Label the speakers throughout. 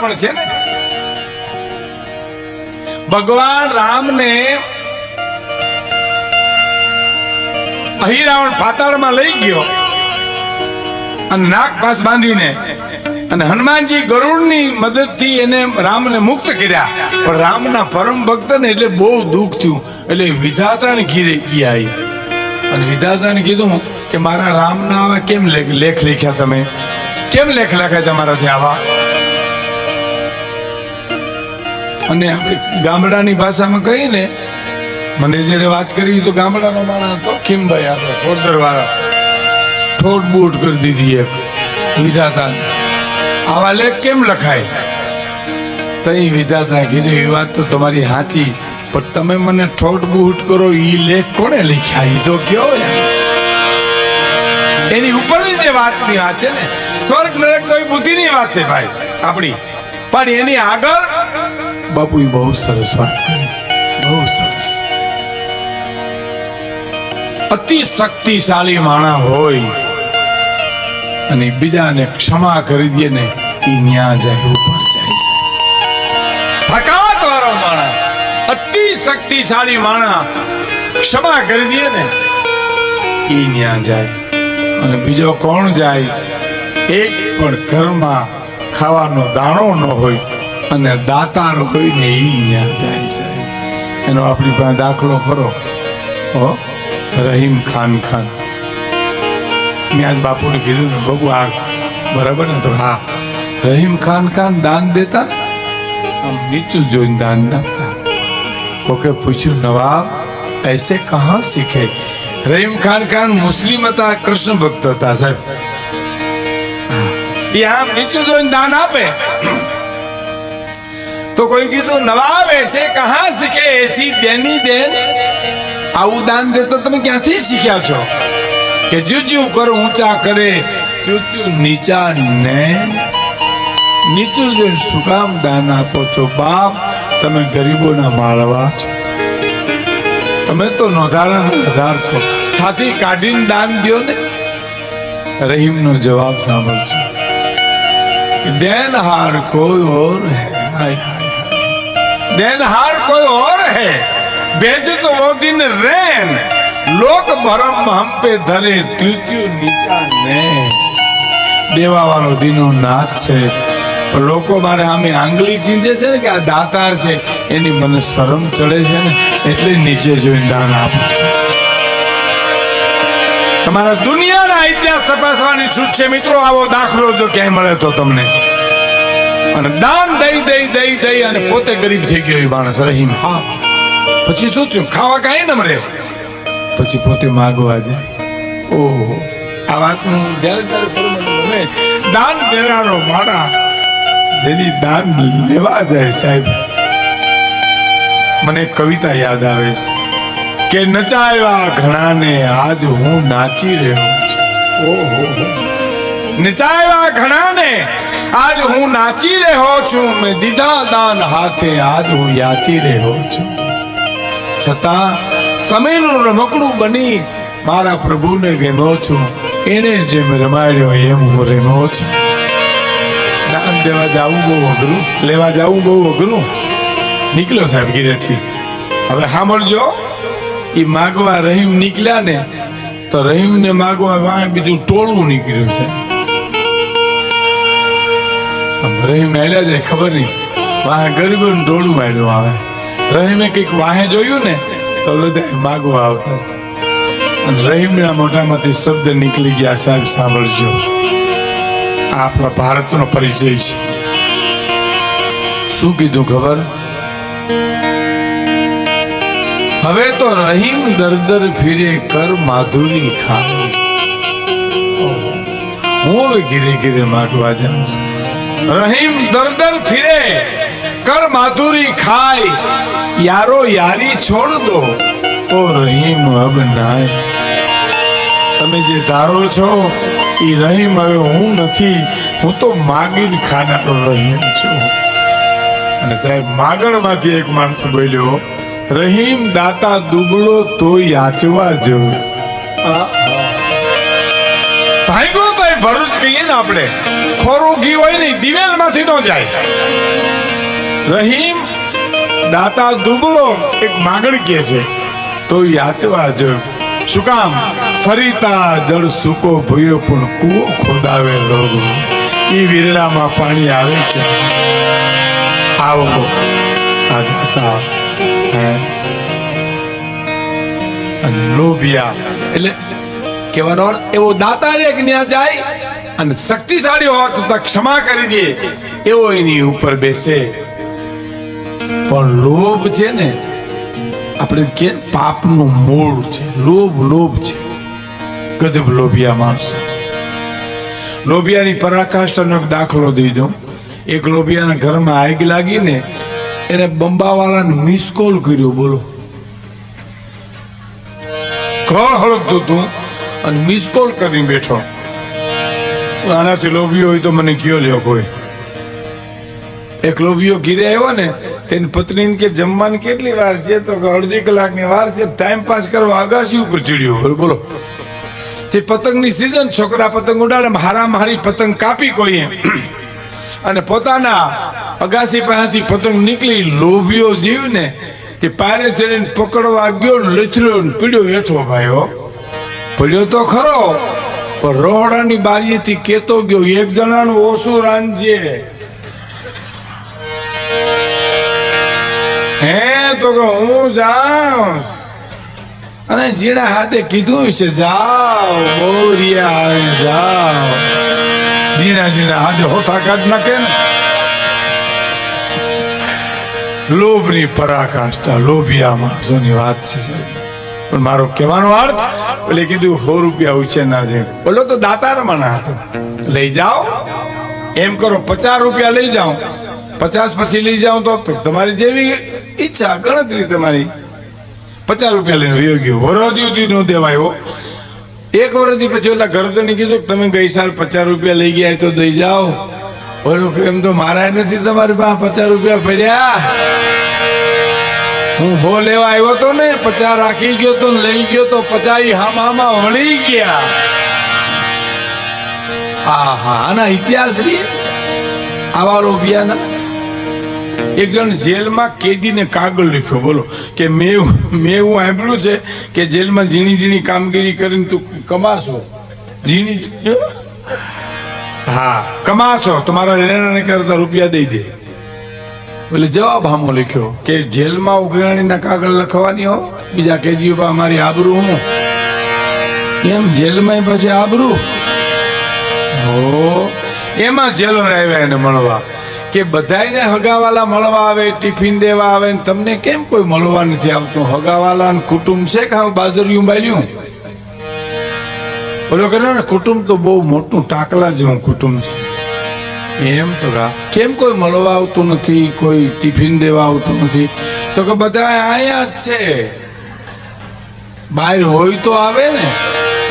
Speaker 1: પણ છે ને? ભગવાન રામને અહિરાવણ પાતાળમાં લઈ ગયો અને નાક પાસ બાંધીને અને હનુમાનજી ગરુડની મદદથી એને રામને મુક્ત કર્યા. પણ રામના પરમ ભક્તને એટલે બહુ દુઃખ થયું. એટલે વિધાતાને ઘીરે ગયા અને વિધાતાને કીધું કે મારા રામના આવા કેમ લેખ લખ્યા તમે? કેમ લેખ લખાય તમારાથી આવા? અને આપણે ગામડાની ભાષામાં કહીએ ને મને જેને વાત કરી તો ગામડાનો માણસ હતો, ખીમભાઈ આપણે ખોડદર વાળા ઠોટ બૂટ કરી દીધી એક વિધાતા આવા લેખ કેમ લખાય? તઈ વિધાતા કીધું, એ વાત તો તમારી સાચી, પણ તમે મને ઠોટ બૂટ કરો એ લેખ કોણે લખ્યા? એ તો કયો એની ઉપરની જે વાતની વાત છે ને, સ્વર્ગ નરક તો એ બુદ્ધિની વાત છે ભાઈ, આપણી. પણ એની આગળ બાપુ બહુ સરસ વાત બહુ સરસ. અતિ શક્તિશાળી માણા હોય અને બીજાને ક્ષમા કરી દે ને એ ન્યા જાય, ઉપર જાય છે. થકાત વાળો માણા અતિ શક્તિશાળી માણા ક્ષમા કરી દે ને એ ન્યા જાય. અને બીજો કોણ જાય? એક પણ ઘરમાં ખાવાનો દાણો ન હોય અને દાતાર હોય ને એ ત્યાં જાય છે. એનો આપણી પાસે દાખલો કરો. ઓ રહીમ ખાન ખાન. મેં આજ બાપુને કીધું ને બબુ, આ બરાબર ને? તો હા. રહીમ ખાન ખાન દાન દેતા આમ નીચું જોઈને દાન આપતા. કોકે પૂછ્યું, નવાબ, એસે કહા શીખે? રહીમ ખાન ખાન મુસ્લિમ હતા, કૃષ્ણ ભક્ત હતા સાહેબ. એ આમ નીચું જોઈને દાન આપે. તો કોઈ કીધું, નવાબ, એસે કહા શીખે, એસી દેની દેન. આવું દાન દે તો તમે ક્યાંથી શીખ્યા છો? કે જુ જુજુ કરો ઊંચા કરે જુજુ નીચા ને નીચું જોઈને શું કામ દાન આપો છો? બાપ, તમે ગરીબોના માળવા છો. તમે તો નોંધારાના આધાર છો. સાથી કાઢીને દાન દો ને. રહીમનો જવાબ સાંભળશો દેન હાર કોઈ ઓર હે હાય. દેનહાર કોઈ ઓર હે? બેજત વો દિન રેન. લોક ભરમ હમ પે ધરે તૃત્યુ નીચા ને. દેવા વાળો દિનો નાથ છે. લોકો મારે આમે આંગળી ચીંધે છે ને કે આ દાતાર છે. એની મને શરમ ચડે છે ને, એટલે નીચે જોઈને દાન આપું તમારા દુનિયાના ઇતિહાસ તપાસવાની છૂટ છે. મિત્રો, આવો દાખલો જો ક્યાંય મળે તો તમને. અને દાન દઈ દઈ દઈ દઈ અને પોતે ગરીબ થઈ ગયો એ માણસ રહીમ. હા. પછી શું થયું? ખાવા કાંઈ ન મરે પછી પોતે માગવા જાય. ઓહો. આ વાતનું મને ગમે. દાન દેનારો માણા જેની દાન લેવા જાય સાહેબ. મને કવિતા યાદ આવે છે કે નચાવ્યા ઘણાને આજ હું નાચી રહ્યો છું. ઓહો. નચાવ્યા ઘણાને આજ હું નાચી રહ્યો છું, મેં દીધા દાન હાથે, આજ હું યાચી રહ્યો છું. છતાં સમયનું રમકડું બની મારા પ્રભુને ગમ્યો છું, એને જેમ રમાડ્યો એમ હું રમ્યો છું. દાન દેવા જાવું બહુ અઘરું, લેવા જાવું બહુ અઘરું. નીકળ્યો સાહેબ ગીરેથી. હવે સાંભળજો એ માગવા રહીમ નીકળ્યા ને, તો રહીમને માગવા બીજું ટોળું નીકળ્યું છે. રહીમ આલ્યા જાય, ખબર નહીં. વાહે ગરીબોને ટોળું આલ્યું આવે. રહીમે કંઈક વાહે જોયું ને, તો બધા માગવા આવતા અને રહીમના મોઢામાંથી શબ્દ નીકળી ગયા, સાહેબ, સાંભળજો. આ આપણા ભારતનો પરિચય છે. શું કીધું ખબર? હવે તો રહીમ દર દર ફિરે કર માધુરી ખાય. હું હવે ઘીરે ઘીરે માગવા જાઉં છું. રહીમ દરદર દર ફિરે, કર માધુરી ખાય, યારો યારી છોડ દો ઓ રહીમ અબ નાય. તમે જે ધારો છો એ રહીમ હવે હું નથી, હું તો માગીને ખાનારો રહીમ છું. અને સાહેબ, માગણમાંથી એક માણસ બોલ્યો, રહીમ દાતા દુબળો તો યાચવા જો તો ભરૂચ કહીએ ને આપણે, ખોરું ઘી હોય ને દિવેલમાંથી ન જાય. રહીમ દાતા દુબળો એક માગણ કે છે, તો યાચવા જો. શું કામ? સરિતા જળ સૂકો ભયો પણ કૂવો ખોદાવે લોગો. ઈ વીરડામાં પાણી આવે કે આવો, આ દાતા અને લોભિયા. એટલે કહેવાનો અર્થ એવો દાતા રે કે ત્યાં જાય અને શક્તિશાળી હોવા છતાં ક્ષમા કરી દે, એવો એની ઉપર બેસે. પણ લોભ છે ને, આપણે કે પાપનું મૂળ છે. લોભ લોભ છે. ગજબ લોભિયા માણસો. લોભિયાની પરાકાષ્ઠાનો દાખલો દઈ દઉં. એક લોભિયાના ઘરમાં આગ લાગીને એને બંબાવાળાને મિસ કોલ કર્યો, બોલો. ઘર હળગતું હતું. અને મિસ કોલ કરીને બેઠો. આનાથી લોભીઓ હોય તો મને કયો લ્યો કોઈ એક લોભીઓ ઘીરે આવ્યો ને તેની પત્નીને કે જમવાની કેટલી વાર છે? તો કે અડધી કલાકની વાર છે. ટાઈમ પાસ કરવા અગાસી ઉપર ચડ્યો. બોલો, તે પતંગની સિઝન છોકરા પતંગ ઉડાડે હારા મારી પતંગ કાપી કોઈએ. અને પોતાના અગાસી પાસેથી પતંગ નીકળી લોભીઓ જીવ ને તે પારે પકડવા ગયો લથડ્યો પીડ્યો. હેઠો ભાઈઓ પડ્યો તો ખરો, પણ રોહડાની બારીએથી કેતો ગયો, એક જણાનું ઓછું રાંધજે. હે, તો કે હું જાઉં. અને જીણા હાથે કીધું છે, જાઓ બોરિયા આવે જાઓ. જીણા જીણા હાથે હોથા કાઢ નાખે ને. લોભની પરાકાષ્ઠા લોભિયા માણસોની વાત છે, સાહેબ. પણ મારો કહેવાનો અર્થ, એટલે કીધું, સો રૂપિયા ઉછેરના છે. બોલો તો દાતાર મના હતો. લઈ જાઓ. એમ કરો, પચાસ રૂપિયા લઈ જાઓ. પચાસ પછી લઈ જાઓ તો તમારી જેવી ઈચ્છા, ગણતરી તમારી. પચાસ રૂપિયા લઈને વયો ગયો. વરોધી નો દેવાયો. એક વર્ષથી પછી ઓલા ગરદની કીધું કે તમે ગઈ સાલ પચાસ રૂપિયા લઈ ગયા તો દઈ જાઓ. બોલો એમ તો મારા નથી તમારી પાસે પચાસ રૂપિયા પડ્યા. હું ભો લેવા આવ્યો તો ને, પચાસ રાખી ગયો તો લઈ ગયો તો પચાઈ હામ હામાં વળી ગયા. હા હા આના ઇતિહાસ રી? આવા લોભિયાના? એક જણ જેલમાં કેદીને કાગળ લખ્યો, બોલો. કે મેં મેં એવું સાંભળ્યું છે કે જેલમાં ઝીણી ઝીણી કામગીરી કરીને તું કમાશો. ઝીણી, હા, કમાશો. તમારા લેણાને કરતા રૂપિયા દઈ દે. એટલે જવાબ આમો લખ્યો કે જેલમાં ઉઘરાણીના કાગળ લખવાની હો. બીજા કેદીઓ પર અમારી આબરૂ હું. એમ જેલમાં પછી આબરૂ? હો. એમાં જેલો આવ્યા એને મળવા. કે બધાયને હગાવાલા મળવા આવે, ટિફિન દેવા આવે ને તમને કેમ કોઈ મળવા નથી આવતું? હગાવાલા કુટુંબ છે કે હવે બાદરિયું બાલ્યું બોલો કે ને, કુટુંબ તો બહુ મોટું ટાકલા જેવું કુટુંબ છે. એમ તો કા. કેમ કોઈ મળવા આવતું નથી, કોઈ ટિફિન દેવા આવતું નથી? તો કે બધા અહીંયા જ છે. બહાર હોય તો આવે ને.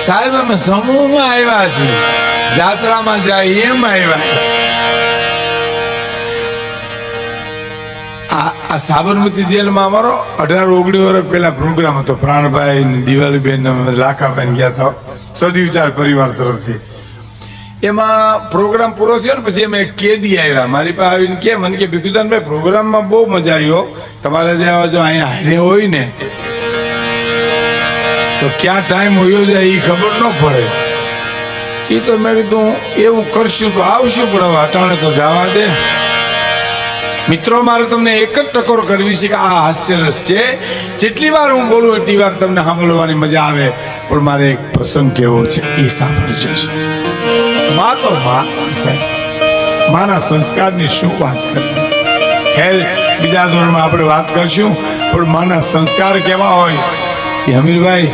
Speaker 1: સાહેબ, અમે સમૂહમાં આવ્યા છીએ. જાત્રામાં જાય એમ આવ્યા. આ સાબરમતી જેલમાં અમારો અઢાર ઓગણી વર્ષ પહેલા પ્રોગ્રામ હતો. પ્રાણભાઈ દિવાળીબેન લાખાબેન ગયા હતા. સદવિચાર પરિવાર તરફથી. એમાં પ્રોગ્રામ પૂરો થયો ને પછી અમે કેદી આવ્યા. મારી પાસે આવીને કે, મને કે, ભીખુદાનભાઈ પ્રોગ્રામમાં બહુ મજા આવ્યો તમારે જે જો અહીંયા હારે હોય ને, તો ક્યાં ટાઈમ હોયો જાય એ ખબર ન પડે. એ તો મેં કીધું એવું કરશું તો આવશું, પણ હવે અટાણે તો જવા દે. મિત્રો, મારે તમને એક જ ટકોર કરવી છે કે આ હાસ્યરસ છે. જેટલી વાર હું બોલું, એટલી વાર તમને સાંભળવાની મજા આવે. પણ મારે એક પ્રસંગ કેવો છે એ સાંભળજો. છે માં તો માં છે, સાહેબ. માના સંસ્કારની શું વાત કરવી? ખેર બીજા ધોરણમાં આપણે વાત કરશું, પણ માના સંસ્કાર કેવા હોય એ હમીરભાઈ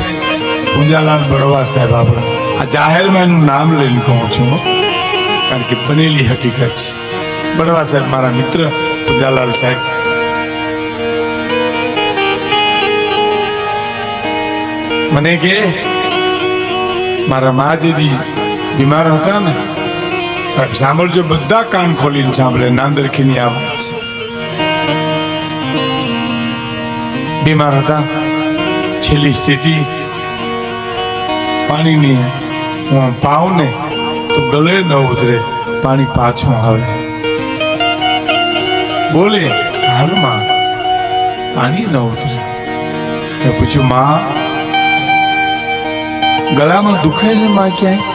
Speaker 1: પૂંજાલાલ બળવા સાહેબ આપણે. આ જાહેરમાં એનું નામ લઈને કહું છું. કારણ કે બનેલી હકીકત છે. બળવા સાહેબ, મારા મિત્ર પૂંજાલાલ સાહેબ. મને કે, મારા મા દીદી બીમાર હતા ને? સાહેબ સાંભળજો, બધા કાન ખોલીને સાંભળે નાંદરખીની આ વાત. બીમાર હતા. છેલ્લી સ્થિતિ, પાણીની હું પાવ ને તો ગળે ન ઉતરે, પાણી પાછું આવે. બોલે, હાલમાં પાણી ન ઉતરે. પૂછ્યું, માં, ગળામાં દુખે છે, માં, ક્યાંય?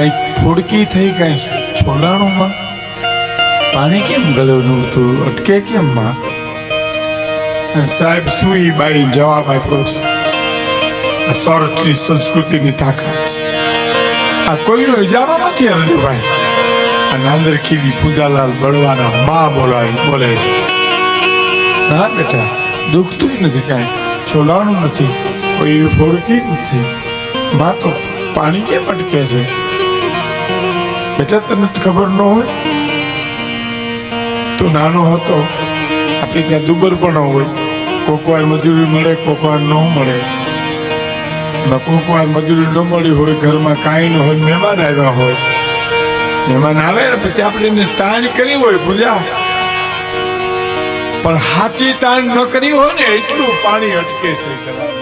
Speaker 1: ક્યાંય ફૂડકી થઈ, કાંઈ છોલાણુંમાં? પાણી કેમ ગળ્યું હતું અટકે કેમ માં? સાહેબ સુઈ બાઈ જવાબ આપ્યો આ સૌરાષ્ટ્રની સંસ્કૃતિની તાકાત છે. આ કોઈનો ઇજારો નથી હરદેવભાઈ આ નાંદરખીની પૂજાલાલ બળવાના મા બોલાવી બોલે છે. ના બેટા દુખતું નથી કાંઈ. છોલાણું નથી, કોઈ ફોડકી નથી. મા તો પાણી કેમ અટકે છે? બેટા તને ખબર ન હોય? તું નાનો હતો, આપણે ત્યાં દુબર પણ હોય. કોક વાર મજૂરી મળે, કોક વાર ન મળે. એમાં કોક વાર મજૂરી ન મળી હોય, ઘરમાં કાંઈ ન હોય, મહેમાન આવ્યા હોય. મહેમાન આવે ને પછી આપણે એને તાણ કરી હોય, પૂજા. પણ સાચી તાણ ન કરી હોય ને, એટલું પાણી અટકે છે કદાચ.